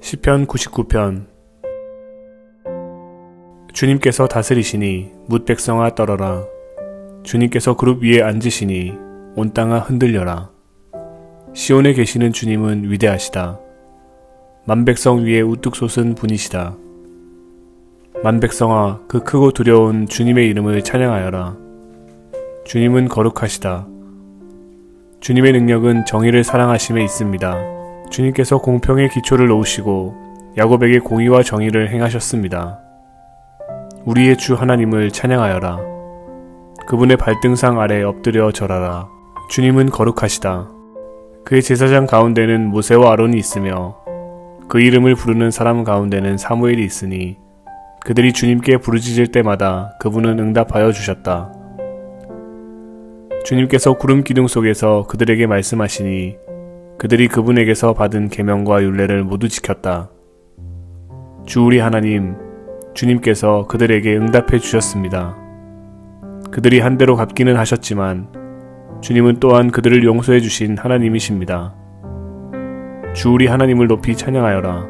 시편 99편. 주님께서 다스리시니 뭇 백성아 떨어라. 주님께서 그룹 위에 앉으시니 온 땅아 흔들려라. 시온에 계시는 주님은 위대하시다. 만 백성 위에 우뚝 솟은 분이시다. 만 백성아 그 크고 두려운 주님의 이름을 찬양하여라. 주님은 거룩하시다. 주님의 능력은 정의를 사랑하심에 있습니다. 주님께서 공평의 기초를 놓으시고 야곱에게 공의와 정의를 행하셨습니다. 우리의 주 하나님을 찬양하여라. 그분의 발등상 아래 엎드려 절하라. 주님은 거룩하시다. 그의 제사장 가운데는 모세와 아론이 있으며 그 이름을 부르는 사람 가운데는 사무엘이 있으니 그들이 주님께 부르짖을 때마다 그분은 응답하여 주셨다. 주님께서 구름 기둥 속에서 그들에게 말씀하시니 그들이 그분에게서 받은 계명과 율례를 모두 지켰다. 주 우리 하나님 주님께서 그들에게 응답해 주셨습니다. 그들이 한 대로 갚기는 하셨지만 주님은 또한 그들을 용서해 주신 하나님이십니다. 주 우리 하나님을 높이 찬양하여라.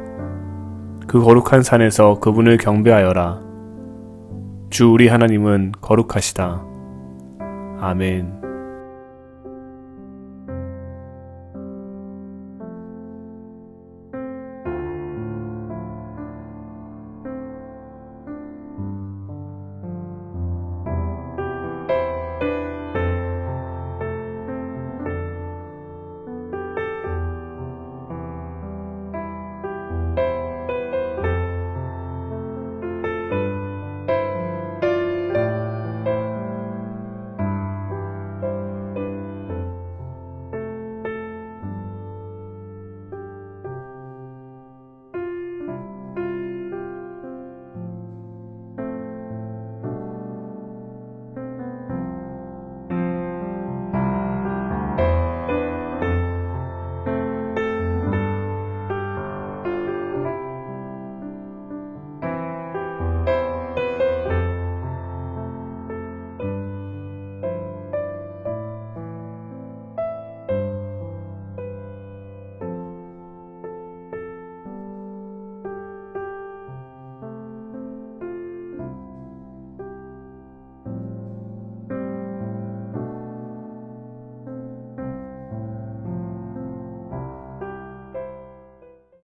그 거룩한 산에서 그분을 경배하여라. 주 우리 하나님은 거룩하시다. 아멘.